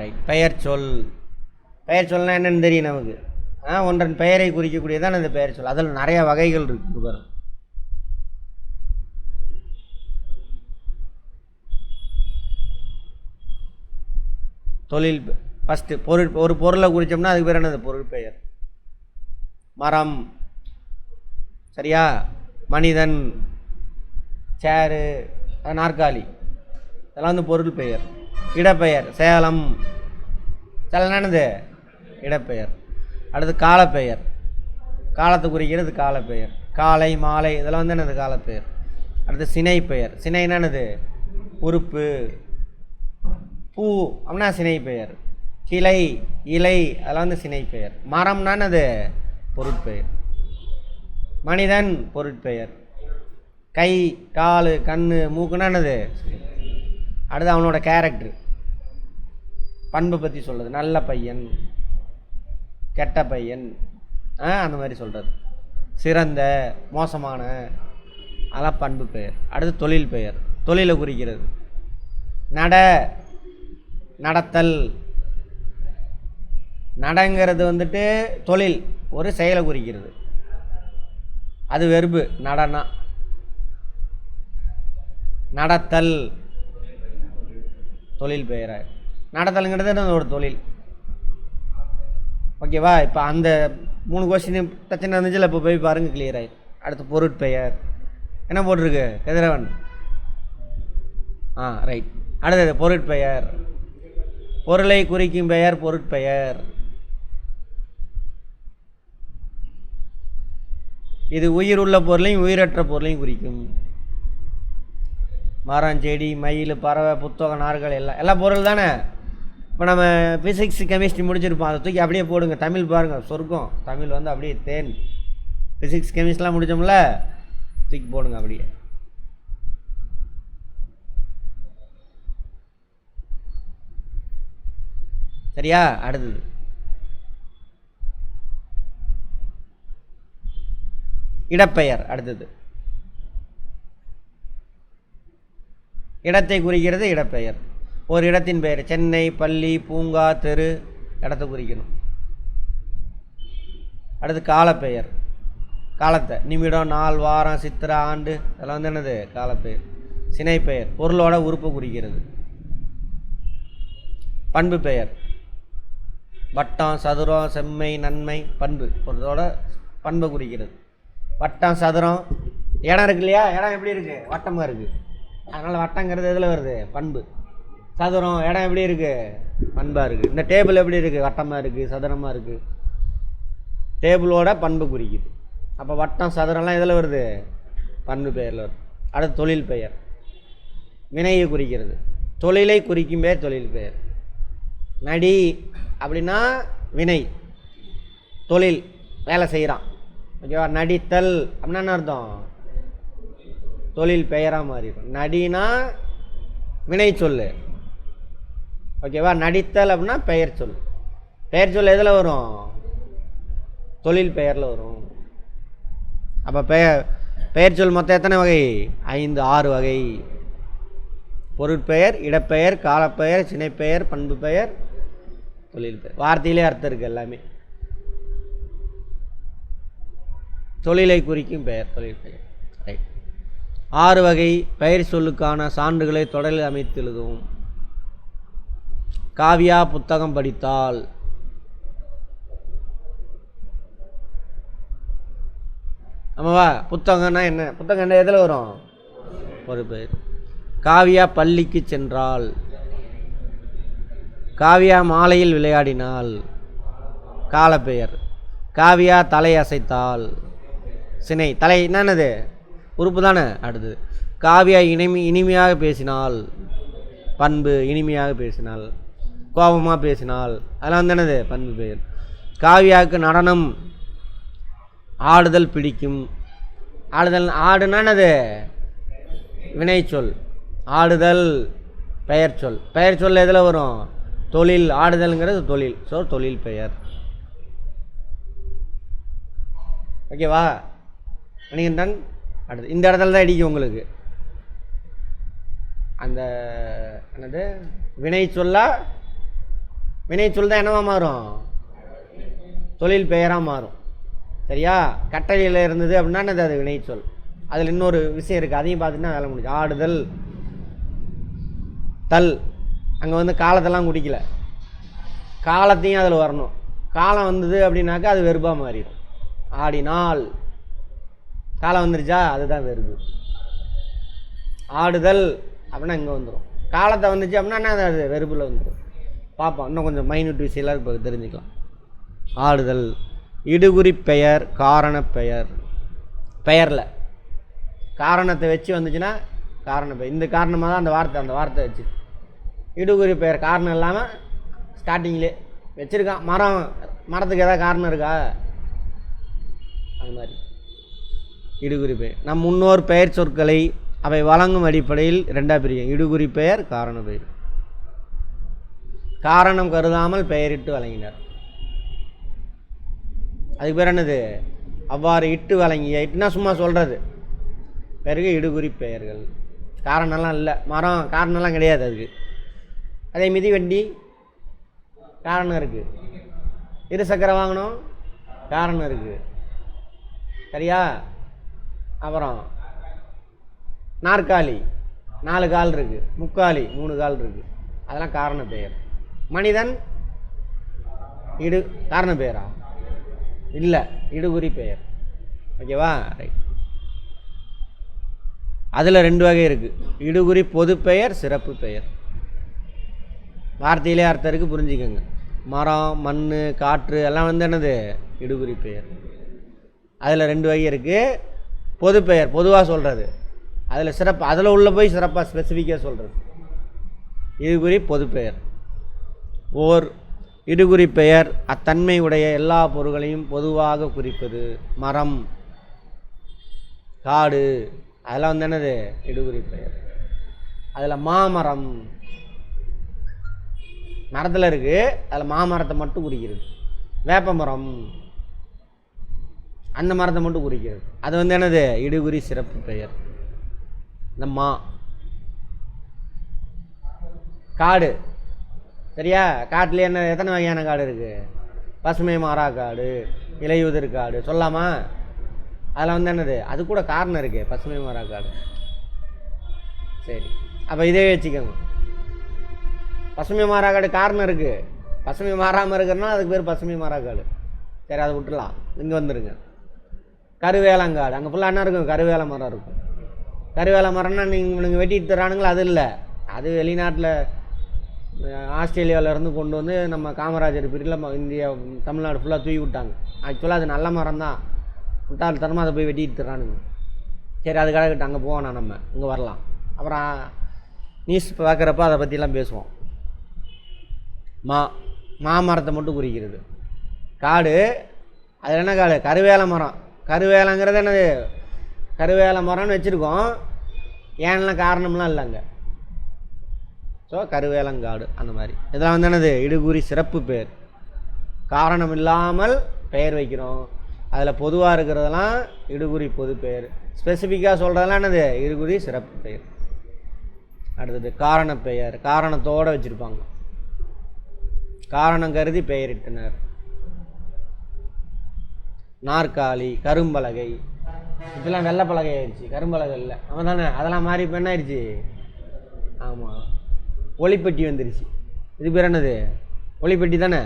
Right பெயர் சொல். பெயர் சொல்னால் என்னன்னு தெரியும் நமக்கு. ஆ ஒன்றன் பெயரை குறிக்கக்கூடியதான் அந்த பெயர் சொல். அதில் நிறைய வகைகள் இருக்குது பாருங்க தொழில் ஃபஸ்ட்டு பொருள் ஒரு பொருளை குறித்தோம்னா அதுக்கு பேர் என்னது? பொருள் பெயர். மரம். சரியா? மனிதன். சேரு நாற்காலி. இதெல்லாம் வந்து பொருள் பெயர். இடப்பெயர் சேலம். சேலம் என்னது? இடப்பெயர். அடுத்து காலப்பெயர். காலத்தை குறிக்கிறது காலப்பெயர். காலை மாலை இதெல்லாம் வந்து என்னது? காலப்பெயர். அடுத்து சினை பெயர் சினை என்னது? உறுப்பு. பூ அப்படின்னா சினை பெயர் கிளை இலை அதெல்லாம் வந்து சினை பெயர் மரம்னா என்னது? பொருட்பெயர். மனிதன் பொருட்பெயர். கை கால் கண் மூக்குன்னா என்னது? அடுத்து அவனோட கேரக்டர் பண்பு பற்றி சொல்கிறது நல்ல பையன் கெட்ட பையன் ஆ அந்த மாதிரி சொல்கிறது சிறந்த மோசமான அதெல்லாம் பண்பு பெயர். அடுத்து தொழில் பெயர். தொழிலை குறிக்கிறது. நட நடத்தல். நடங்கிறது வந்துட்டு தொழில் ஒரு செயலை குறிக்கிறது. அது வெறுப்பு. நடனா. நடத்தல். தொழில் பெயராக நடத்தலுங்கிறது ஒரு தொழில். ஓகேவா இப்போ அந்த மூணு கொஸ்டின் பிரச்சனை இருந்துச்சுல இப்போ போய் பாருங்கள் கிளியர் ஆகி அடுத்து பொருட்பெயர். என்ன போட்டிருக்கு கதிரவன்? ஆ ரைட் அடுத்தது பொருட்பெயர். பொருளை குறிக்கும் பெயர் பொருட்பெயர். இது உயிர் உள்ள பொருளையும் உயிரற்ற பொருளையும் குறிக்கும். மரம் செடி மயில் பறவை புத்தகம் நார்கள் எல்லாம் எல்லா பொருள் தானே? இப்போ நம்ம ஃபிசிக்ஸ் கெமிஸ்ட்ரி முடிச்சிருப்போம். அதை தூக்கி அப்படியே போடுங்க. தமிழ் பாருங்கள் சொர்க்கம். தமிழ் வந்து அப்படியே தேன். ஃபிசிக்ஸ் கெமிஸ்ட்ரிலாம் முடித்தோம்ல தூக்கி போடுங்க அப்படியே. சரியா? அடுத்தது. இடப்பெயர். அடுத்தது. இடத்தை குறிக்கிறது இடப்பெயர். ஒரு இடத்தின் பெயர் சென்னை பள்ளி பூங்கா தெரு இடத்தை குறிக்கணும். அடுத்து காலப்பெயர். காலத்தை நிமிடம் நாள் வாரம் சித்திரை ஆண்டு இதெல்லாம் வந்து என்னது? காலப்பெயர். சினைப்பெயர் பொருளோட உறுப்பு குறிக்கிறது. பண்பு பெயர். வட்டம் சதுரம் செம்மை நன்மை பண்பு. பொருளோட பண்பை குறிக்கிறது. வட்டம் சதுரம் இடம் இருக்கு இல்லையா? இடம் எப்படி இருக்குது வட்டமாக இருக்குது அதனால் வட்டங்கிறது எதில் வருது? பண்பு. சதுரம் இடம் எப்படி இருக்குது பண்பாக இருக்குது இந்த டேபிள் எப்படி இருக்குது வட்டமாக இருக்குது சதுரமாக இருக்குது டேபிளோட பண்பு குறிக்குது. அப்போ வட்டம் சதுரம்லாம் எதில் வருது? பண்பு பெயரில் வருது. அடுத்து தொழில் பெயர். வினையை குறிக்கிறது. தொழிலை குறிக்கும் பெயர் தொழில் பெயர். நடி அப்படின்னா வினை. தொழில் வேலை செய்கிறான் ஓகேவா? நடித்தல் அப்படின்னா என்ன அர்த்தம்? தொழில் பெயராக மாறிடும். நடினா வினை சொல் ஓகேவா? நடித்தல் அப்படின்னா பெயர் சொல் பெயர் சொல் எதில் வரும்? தொழில் பெயரில் வரும். அப்போ பெயர் பெயர் சொல் மொத்தம் எத்தனை வகை? ஐந்து ஆறு வகை. பொருட்பெயர் இடப்பெயர் காலப்பெயர் சினைப்பெயர் பண்பு பெயர் தொழில் பெயர். வார்த்தையிலே அர்த்தம் இருக்குது எல்லாமே. தொழிலை குறிக்கும் பெயர் தொழில் பெயர். ஆறு வகை பெயர் சொல்லுக்கான சான்றுகளை தொடரில் அமைத்து எழுதுவோம் காவியா புத்தகம் படித்தால். ஆமாவா? புத்தகம்னா என்ன? புத்தகம் என்ன? எதில் வரும்? ஒரு பேர் காவியா பள்ளிக்கு சென்றால். காவியா மாலையில் விளையாடினால். காலப்பெயர். காவியா தலை அசைத்தால். சினை. தலை என்னன்னது? உறுப்பு தானே அடுத்தது. காவியா இனிமை இனிமையாக பேசினாள் பண்பு இனிமையாக பேசினாள் கோபமாக பேசினால் அதெல்லாம் தானது பண்பு பெயர் காவியாவுக்கு நடனம் ஆடுதல் பிடிக்கும். ஆடுதல் ஆடுனா என்னது? வினைச்சொல் ஆடுதல் பெயர் சொல். பெயர் சொல் எதில் வரும்? தொழில் ஆடுதல்ங்கிறது தொழில். ஸோ தொழில் பெயர். ஓகேவா? மணிகண்டன் அடுத்து இந்த இடத்துல தான் இடிக்கும் உங்களுக்கு. அந்த என்னது? வினை சொல்லா வினைச்சொல் தான் என்னவா மாறும்? தொழில் பெயராக மாறும். சரியா? கட்டளையில் இருந்தது அப்படின்னா என்னது அது வினைச்சொல் அதில் இன்னொரு விஷயம் இருக்குது அதையும் பார்த்தீங்கன்னா வேலை முடிஞ்சு. ஆடுதல் தல். அங்கே வந்து காலத்தெல்லாம் குடிக்கல. காலத்தையும் அதில் வரணும். காலம் வந்தது அப்படின்னாக்கா அது வெறுப்பாக மாறிடும். ஆடினால் காலம் வந்துருச்சா? அதுதான் வெறுப்பு ஆடுதல் அப்படின்னா இங்கே வந்துடும் காலத்தை வந்துச்சு அப்படின்னா என்ன அது வெறுப்பில் வந்துடும் பார்ப்போம். இன்னும் கொஞ்சம் மைனூட் விஷயம்லாம் இப்போ தெரிஞ்சுக்கலாம். ஆடுதல். இடுகுறி பெயர் காரண பெயர். பெயரில். காரணத்தை வச்சு வந்துச்சுன்னா காரண பெயர். இந்த காரணமாக தான் அந்த வார்த்தை அந்த வார்த்தை வச்சு. இடுகுறி பெயர் காரணம் இல்லாமல் ஸ்டார்டிங்லே வச்சுருக்கான். மரம் மரத்துக்கு ஏதாவது காரணம் இருக்கா? அது மாதிரி. இடுகுறிப்பை. நம் முன்னோர் பெயர் சொற்களை அவை வழங்கும் அடிப்படையில் ரெண்டாக பிரிக்கும் இடுகுறி பெயர் காரண பெயர். காரணம் கருதாமல் பெயரிட்டு வழங்கினர். அதுக்கு பேர் என்னது? அவ்வாறு இட்டு வழங்கிய இட்டுனா சும்மா சொல்கிறது பிறகு இடுகுறி பெயர்கள். காரணம்லாம் இல்லை. மரம் காரணம்லாம் கிடையாது அதுக்கு. அதே மிதி வண்டி காரணம் இருக்குது இருசக்கர வாங்கணும் காரணம் இருக்குது சரியா? அப்புறம் நாற்காலி. நாலு கால் இருக்குது முக்காலி. மூணு கால் இருக்குது அதெல்லாம் காரண பெயர். மனிதன் இடு காரண பெயரா? இல்லை. இடுகுறி பெயர். ஓகேவா? ரைட் அதில் ரெண்டு வகை இருக்குது இடுகுறி பொது பெயர் சிறப்பு பெயர். வார்த்தையிலே அர்த்தம் இருக்குது புரிஞ்சுக்கோங்க. மரம் மண் காற்று எல்லாம் வந்து என்னது? இடுகுறி பெயர். அதில் ரெண்டு வகை இருக்குது பொது பெயர் பொதுவாக சொல்கிறது அதில் சிறப்பு அதில் உள்ள போய் சிறப்பாக ஸ்பெசிஃபிக்காக சொல்கிறது இடுகுறி பொது பெயர் ஓர் இடுகுறி பெயர் அத்தன்மை உடைய எல்லா பொருள்களையும் பொதுவாக குறிப்பது. மரம் காடு அதெல்லாம் வந்து என்னது? இடுகுறி பெயர். அதில் மாமரம் மரத்தில் இருக்குது அதில் மாமரத்தை மட்டும் குறிக்கிறது. வேப்பமரம் அந்த மரத்தை மட்டும் குறிக்கிறது. அது வந்து என்னது? இடுகுறி சிறப்பு பெயர். இந்த மா. காடு. சரியா? காட்டில் என்ன எத்தனை வகையான காடு இருக்குது பசுமை மாறா காடு இலையுதிர் காடு சொல்லாமா அதில் வந்து என்னது? அது கூட காரணம் இருக்குது பசுமை மாறா காடு. சரி. அப்போ இதே வச்சுக்கோங்க. பசுமை மாறா காடு காரணம் இருக்குது பசுமை மாறாமல் இருக்கிறனால அதுக்கு பேர் பசுமை மாறா காடு. சரி அதை விட்டுலாம் இங்கே வந்துடுங்க கருவேலங்காடு. அங்கே ஃபுல்லாக என்ன இருக்கும்? கருவேல மரம் இருக்கும். கருவேல மரம்னா நீங்கள் இவனுங்க வெட்டிட்டு தரானுங்களா? அது இல்லை. அது வெளிநாட்டில் ஆஸ்திரேலியாவிலேருந்து கொண்டு வந்து நம்ம காமராஜர் பீரியடில் இந்தியா தமிழ்நாடு ஃபுல்லாக தூக்கி விட்டாங்க. ஆக்சுவலாக அது நல்ல மரம் தான் முட்டாள்தனமாக அதை போய் வெட்டிட்டு தரானுங்க. சரி அதுக்காக கிட்ட அங்கே போவோம் நம்ம. இங்கே வரலாம். அப்புறம் நியூஸ் பார்க்குறப்ப அதை பற்றிலாம் பேசுவோம். மா மாமரத்தை மட்டும் குறிக்கிறது. காடு அது என்ன காடு? கருவேல மரம். கருவேலங்கிறது என்னது? கருவேலை மரம்னு வச்சுருக்கோம். ஏன்லாம் காரணம்லாம் இல்லை அங்கே ஸோ கருவேலங்காடு அந்த மாதிரி. இதெல்லாம் வந்து என்னது? இடுகுறி சிறப்பு பேர். காரணம் இல்லாமல் பெயர் வைக்கிறோம். அதில் பொதுவாக இருக்கிறதெல்லாம் இடுகுறி பொது பெயர் ஸ்பெசிஃபிக்காக சொல்கிறதெல்லாம் என்னது? இடுகுறி சிறப்பு பெயர் அடுத்தது காரண பெயர். காரணத்தோடு வச்சுருப்பாங்க. காரணம் கருதி பெயரிட்டனர். நாற்காலி கரும்பலகை. இப்பெல்லாம் வெள்ளை பலகை ஆயிடுச்சு. கரும்பலகை இல்லை. அவன் தானே. அதெல்லாம் மாறி இப்போ என்ன ஆயிடுச்சு ஆமாம் ஒளிப்பெட்டி வந்துருச்சு. இது பேர் என்னது? ஒளிப்பெட்டி தானே?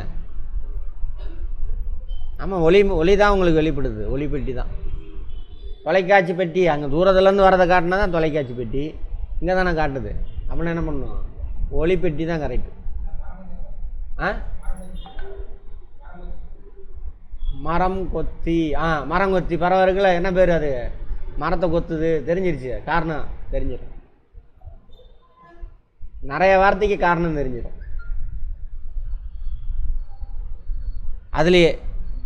ஆமாம் ஒளி ஒளி தான் உங்களுக்கு வெளிப்படுது. ஒளிப்பெட்டி தான். தொலைக்காட்சி பெட்டி. அங்கே தூரத்துலேருந்து வரதை காட்டினா தான் தொலைக்காட்சி பெட்டி. இங்கே தானே காட்டுது. அப்படின்னா என்ன பண்ணணும் ஒளிப்பெட்டி தான் கரெக்டு ஆ? மரம் கொத்தி. ஆ மரம் கொத்தி. பறவை இருக்குல்ல என்ன பேர் அது? மரத்தை கொத்துது. தெரிஞ்சிருச்சு. காரணம் தெரிஞ்சிடும் நிறைய வார்த்தைக்கு காரணம் தெரிஞ்சிடும் அதுலேயே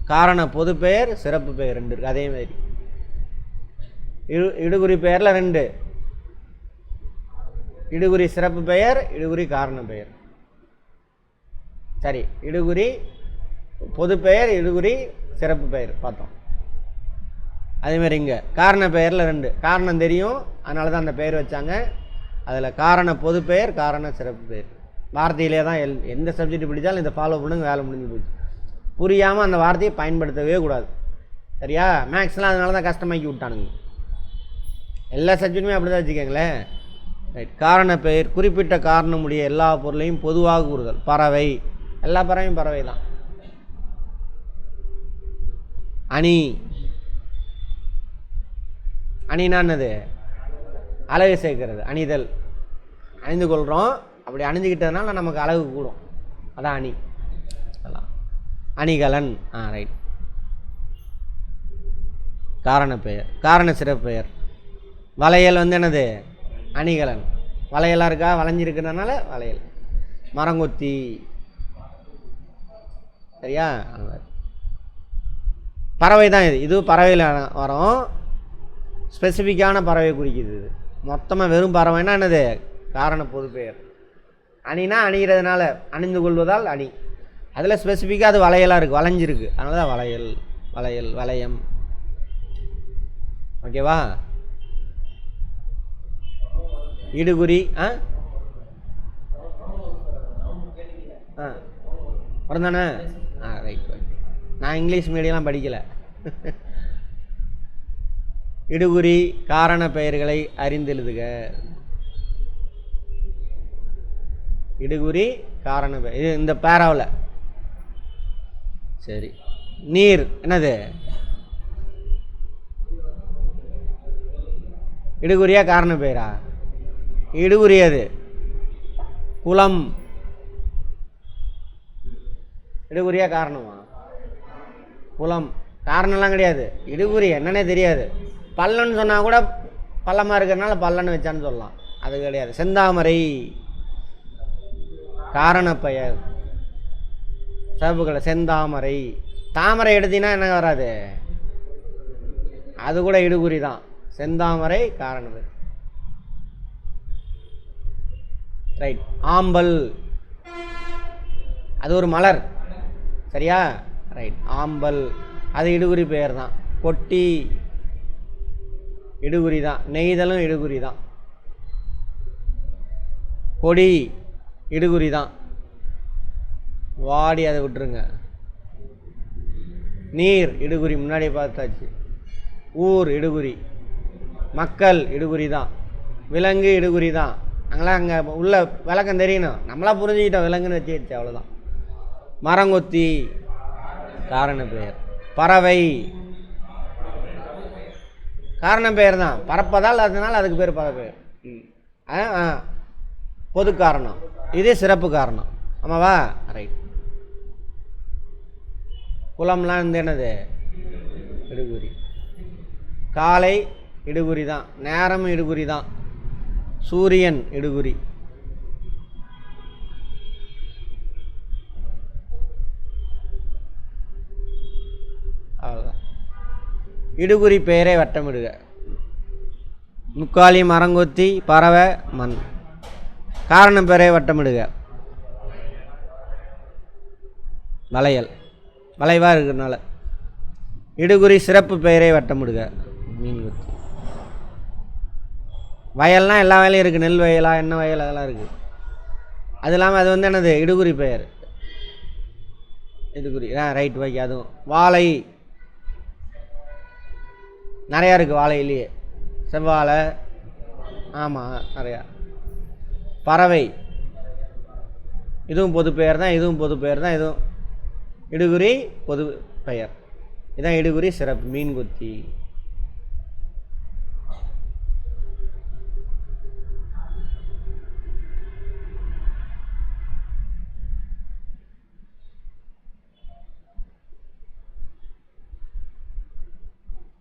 காரண பொது பெயர் சிறப்பு பெயர் ரெண்டு இருக்குது அதே மாதிரி. இடு இடுகுறி பெயரில் ரெண்டு. இடுகுறி சிறப்பு பெயர் இடுகுறி காரண பெயர். சரி. இடுகுறி பொது பெயர் இடுகுறி சிறப்பு பெயர் பார்த்தோம். அதேமாதிரி இங்கே காரண பெயரில் ரெண்டு. காரணம் தெரியும் அதனால தான் அந்த பெயர் வச்சாங்க. அதில் காரண பொது பெயர் காரண சிறப்பு பெயர். வார்த்தையிலே தான் எல் எந்த சப்ஜெக்ட் பிடிச்சாலும் இதை ஃபாலோ பண்ணுங்க வேலை முடிஞ்சு போச்சு. புரியாமல் அந்த வார்த்தையை பயன்படுத்தவே கூடாது. சரியா? மேக்ஸ்லாம் அதனால தான் கஷ்டமாக்கி விட்டானுங்க. எல்லா சப்ஜெக்ட்டுமே அப்படி தான் வச்சுக்கோங்களேன். ரைட் காரண பெயர் குறிப்பிட்ட காரணமுடைய எல்லா பொருளையும் பொதுவாக கூறுதல். பறவை. எல்லா பறவையும் பறவை தான் அணி. அணினா என்னது? அழகு சேர்க்கிறது அணிதல். அணிந்து கொள்கிறோம் அப்படி அணிஞ்சுக்கிட்டதுனால நமக்கு அழகு கூடும். அதான் அணி. அதான். அணிகலன். ஆ ரைட் காரண பெயர் காரண சிறப்பு பெயர் வளையல் வந்து என்னது? அணிகலன். வளையலாக இருக்கா? வளைஞ்சிருக்கிறதுனால வளையல். மரங்கொத்தி. சரியா? அந்த மாதிரி. பறவை தான் இது. இது பறவையில் வரும். ஸ்பெசிஃபிக்கான பறவை குறிக்குது இது. மொத்தமாக வெறும் பறவைன்னா என்னது? காரண பொதுப்பெயர் அணினா அணிகிறதுனால அணிந்து கொள்வதால் அணி. அதில் ஸ்பெசிஃபிக்காக அது வளையலாக இருக்குது வளைஞ்சிருக்கு. அதனால தான் வளையல் வளையல் வளையம். ஓகேவா இடுகுறி ஆ? ஆ. பிறந்தானே? ஆ ரைட் ரைட் நான் இங்கிலீஷ் மீடியம்லாம் படிக்கலை. இடுகுறி காரண பெயர்களை அறிந்தெழுதுக. இடுகுறி காரண பெயர் இது இந்த பேராவில். சரி. நீர் என்னது? இடுகுறியா காரண பெயரா? இடுகுறி அது. குளம். இடுகுறியா காரணமா? குளம். காரணம்லாம் கிடையாது. இடுகுறி என்னன்னே தெரியாது. பள்ளம்னு சொன்னால் கூட பள்ளமாக இருக்கிறனால பள்ளன்னு வச்சான்னு சொல்லலாம். அது கிடையாது. செந்தாமரை. காரணப்பெயர் சிவப்பு கலர் செந்தாமரை. தாமரை எடுத்தீங்கன்னா என்ன வராது? அது கூட இடுகுறி தான். செந்தாமரை காரணம் ரைட் ஆம்பல். அது ஒரு மலர். சரியா? ரைட் ஆம்பல். அது இடுகுறி பெயர் தான் கொட்டி இடுகுறி தான் நெய்தலும் இடுகுறி தான் கொடி இடுகுறி தான் வாடி அதை விட்டுருங்க. நீர் இடுகுறி முன்னாடியே பார்த்தாச்சு. ஊர் இடுகுறி. மக்கள் இடுகுறி தான் விலங்கு இடுகுறி தான் அங்கெல்லாம் அங்கே உள்ள விளக்கம் தெரியணும். நம்மளா புரிஞ்சுக்கிட்டோம். விலங்குன்னு வச்சுக்கிச்சு அவ்வளோதான் மரங்கொத்தி காரண பெயர். பறவை. காரண பெயர் தான் பறப்பதால் அதனால் அதுக்கு பேர் பறவை. பொது காரணம். இது சிறப்பு காரணம். ஆமாவா? ரைட் குளம்லாம் வந்து என்னது? இடுகுறி. காலை இடுகுறி தான். நேரம் இடுகுறி தான். சூரியன் இடுகுறி. இடுகுறி பெயரை வட்டமிடுக. முக்காலி மரங்கொத்தி பறவை மண். காரணம் பெயரை வட்டமிடுக. வளையல். வளைவாக இருக்கிறதுனால. இடுகுறி சிறப்பு பெயரை வட்டமிடுக. மீன் குத்தி வயல்னால் எல்லா வயலும் இருக்குது நெல் வயலாக என்ன வயல் அதெல்லாம் இருக்குது அது இல்லாமல் அது வந்து என்னது? இடுகுறி பெயர். இடுகுறி. ஆ ரைட் ஓகே அதுவும். வாழை நிறையா இருக்குது வாழையிலேயே. செவ்வாழை ஆமாம் நிறையா. பறவை. இதுவும் பொது பெயர் தான் இதுவும் பொது பெயர் தான் இதுவும் இடுகுறி பொது பெயர். இதான் இடுகுறி சிறப்பு மீன் குத்தி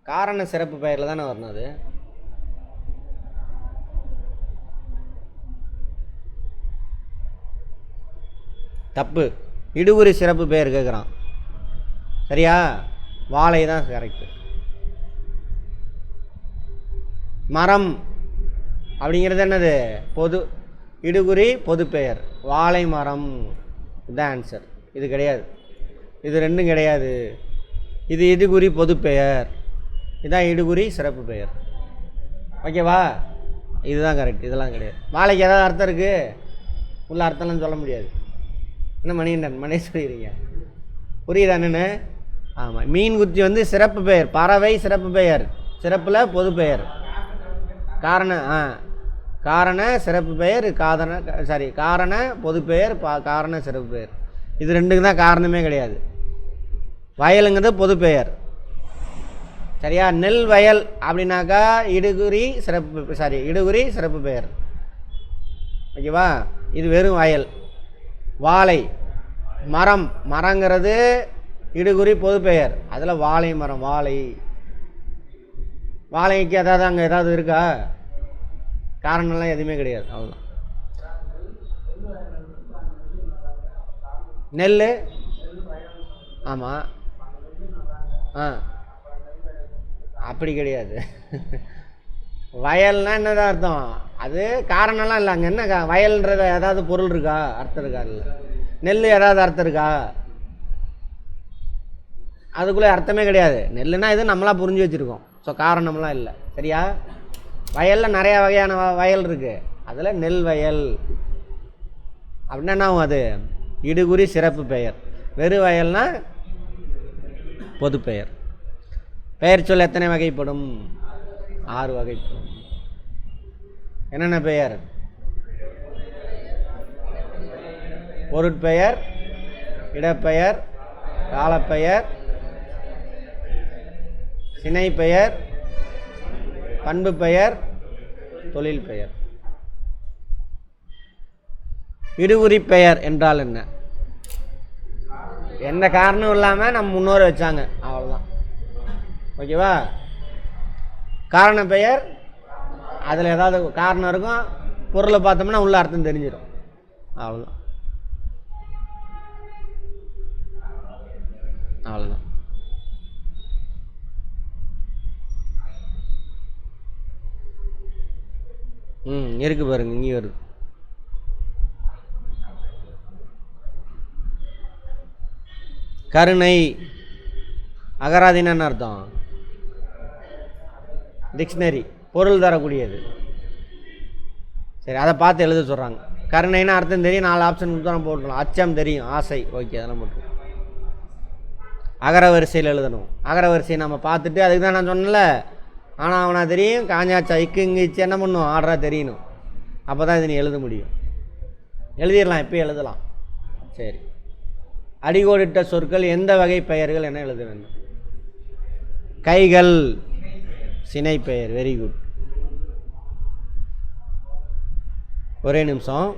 காரண சிறப்பு பெயரில் தானே வரணும் அது? தப்பு. இடுகுறி சிறப்பு பெயர் கேட்குறான் சரியா? வாழை தான் கரெக்டு மரம் அப்படிங்கிறது என்னது? பொது இடுகுறி பொது பெயர். வாழை மரம். இதுதான் ஆன்சர் இது கிடையாது. இது ரெண்டும் கிடையாது. இது இதுகுறி பொது பெயர். இதுதான் இடுகுறி சிறப்பு பெயர். ஓகேவா? இதுதான் கரெக்ட் இதெல்லாம் கிடையாது. வாழைக்கு ஏதாவது அர்த்தம் இருக்குது உள்ள அர்த்தம்லாம் சொல்ல முடியாது. என்ன மணிகண்டன்? மணி சொல்லிடுறீங்க. புரியுதா என்னன்னு? ஆமாம் மீன் குத்தி வந்து சிறப்பு பெயர். பறவை சிறப்பு பெயர். சிறப்பில் பொது பெயர். காரண ஆ. காரண சிறப்பு பெயர் காதன சாரி காரண பொது பெயர் பா காரண சிறப்பு பெயர். இது ரெண்டுக்கு தான் காரணமே கிடையாது. வயலுங்கிறது பொது பெயர். சரியா? நெல் வயல் அப்படின்னாக்கா இடுகுறி சிறப்பு சாரி இடுகுறி சிறப்பு பெயர். ஓகேவா இது வெறும் வயல். வாழை மரம். மரங்கிறது இடுகுறி பொது பெயர். அதில் வாழை மரம் வாழை. வாழைக்கு ஏதாவது அங்கே ஏதாவது இருக்கா? காரணம்லாம் எதுவுமே கிடையாது அவ்வளோதான் நெல் ஆமாம் ஆ. அப்படி கிடையாது. வயல்னா என்னதான் அர்த்தம்? அது காரணம்லாம் இல்லை. அங்கே என்ன வயல்ன்றத வயல்ன்றது ஏதாவது பொருள் இருக்கா? அர்த்தம் இருக்கா இல்லை நெல் ஏதாவது அர்த்தம் இருக்கா? அதுக்குள்ளே அர்த்தமே கிடையாது. நெல்லுனா இது நம்மளா புரிஞ்சு வச்சுருக்கோம். ஸோ காரணம்லாம் இல்லை. சரியா? வயலில் நிறையா வகையான வ- வயல் இருக்குது அதில் நெல் வயல். அப்படின்னா என்ன ஆகும் அது? இடுகுறி சிறப்பு பெயர். வெறு வயல்னால் பொது பெயர் பெயர் சொல் எத்தனை வகைப்படும்? ஆறு வகைப்படும். என்னென்ன பெயர்? பொருட்பெயர் இடப்பெயர் காலப்பெயர் சினை பெயர் பண்பு பெயர் தொழில் பெயர் இடுகுறி பெயர் என்றால் என்ன? எந்த காரணம் இல்லாமல் நம்ம முன்னோர் வச்சாங்க. அவ்வளோதான் ஓகேவா? காரண பெயர் அதில் ஏதாவது காரணம் இருக்கும் பொருளை பார்த்தோம்னா உள்ள அர்த்தம் தெரிஞ்சிடும். அவ்வளோதான் அவ்வளோதான் ம் இருக்கு பாருங்க இங்கேயும் வருது. கருணை அகராதின்னு என்ன அர்த்தம்? டிக்ஷனரி பொருள் தரக்கூடியது. சரி அதை பார்த்து எழுத சொல்கிறாங்க கருணைன்னு அர்த்தம் தெரியும் நாலு ஆப்ஷன் தான் போட்டுக்கலாம். அச்சம் தெரியும் ஆசை. ஓகே அதெல்லாம் போட்டு அகர வரிசையில் எழுதணும். அகர வரிசையை நம்ம பார்த்துட்டு அதுக்கு தான் நான் சொன்னேன்ல ஆனால் அவனா தெரியும் காஞ்சாச்சா இக்கு இங்கிச்சு என்ன பண்ணும் ஆர்டராக தெரியணும். அப்போ தான் இது நீ எழுத முடியும். எழுதிடலாம் இப்போ எழுதலாம். சரி. அடிகோடிட்ட சொற்கள் எந்த வகை பெயர்கள் என எழுத வேண்டும். கைகள். சினை பெயர். வெரி குட் ஒரே நிமிஷம்.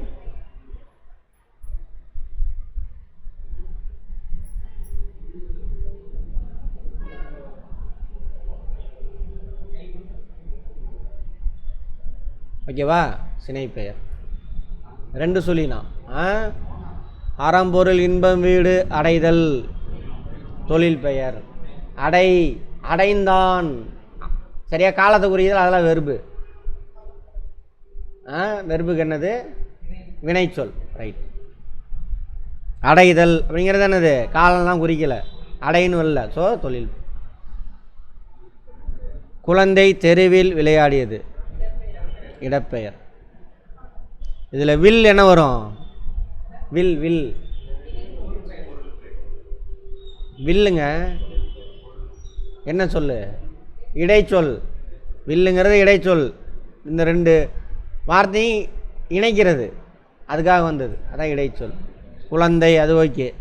ஓகேவா சினை பெயர். ரெண்டு சொல்லினா. ஆ? அறம்பொருள் இன்பம் வீடு அடைதல். தொழில் பெயர். அடை அடைந்தான். சரியா காலத்தை குறியதல் அதெல்லாம் வெறுப்பு. ஆ வெறுப்புக்கு என்னது? வினைச்சொல். ரைட் அடைதல் அப்படிங்கிறது என்னது? காலம்லாம் குறிக்கலை. அடைன்னு இல்லை ஸோ தொழில். குழந்தை தெருவில் விளையாடியது. இடப்பெயர். இதில் வில் என்ன வரும்? வில் வில். வில்லுங்க. என்ன சொல்லு? இடைச்சொல். வில்லுங்கிறது இடைச்சொல். இந்த ரெண்டு வார்த்தையும் இணைக்கிறது. அதுக்காக வந்தது. அதான் இடைச்சொல். குழந்தை அது ஓகே.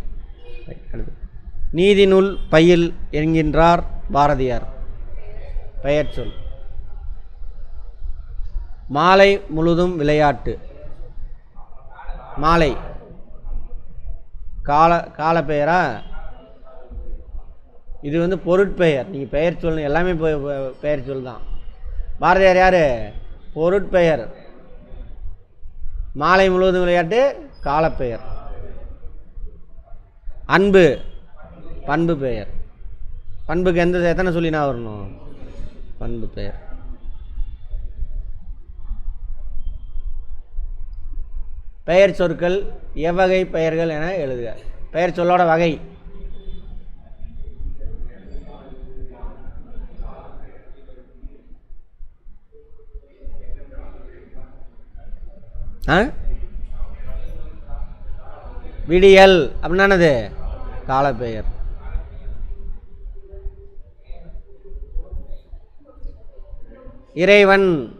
நீதி நூல் பயில் என்கின்றார் பாரதியார். பெயர் சொல் மாலை முழுதும் விளையாட்டு. மாலை. கால கால பெயரா? இது வந்து பொருட்பெயர். நீங்கள் பெயர் சொல்லணும் எல்லாமே பெயர் சொல் தான். பாரதியார் யார்? பொருட்பெயர். மாலை முழுவதும் விளையாட்டு காலப்பெயர். அன்பு பண்பு பெயர். பண்புக்கு எந்த எத்தனை சொல்லினா வரணும்? பண்பு பெயர். பெயர் சொற்கள் எவ்வகை பெயர்கள் என எழுதுக. பெயர் சொல்லோட வகை. விடியல். அப்படின்னானது என்னது? காலப்பெயர். இறைவன்.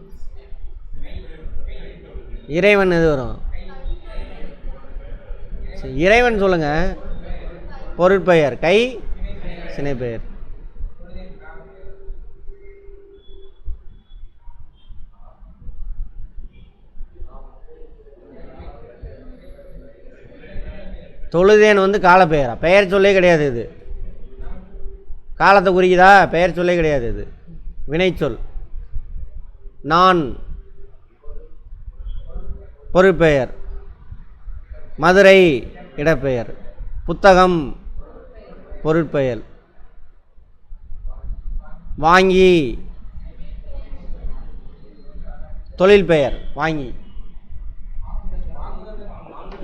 இறைவன் எது வரும்? இறைவன் சொல்லுங்க. பொருட்பெயர். கை சினைப்பெயர். தொழுதேன் வந்து காலப்பெயரா பெயர். சொல்லே கிடையாது இது. காலத்தை குறிக்குதா? பெயர் சொல்லே கிடையாது இது. வினைச்சொல் நான். பொருட்பெயர். மதுரை இடப்பெயர். புத்தகம். பொருட்பெயர் வாங்கி. தொழில் பெயர். வாங்கி.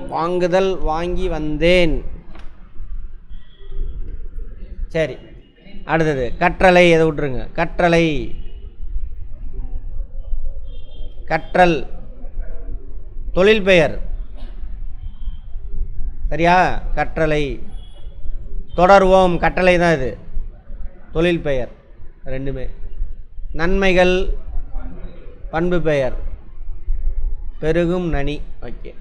வாங்குதல் வாங்கி வந்தேன். சரி அடுத்தது கற்றலை எதை விட்டுருங்க? கற்றலை. கற்றல் தொழில் பெயர். சரியா? கற்றலை. தொடர்வோம் கட்டளை தான் இது. தொழில் பெயர் ரெண்டுமே. நன்மைகள் பண்பு பெயர். பெருகும் நனி. ஓகே.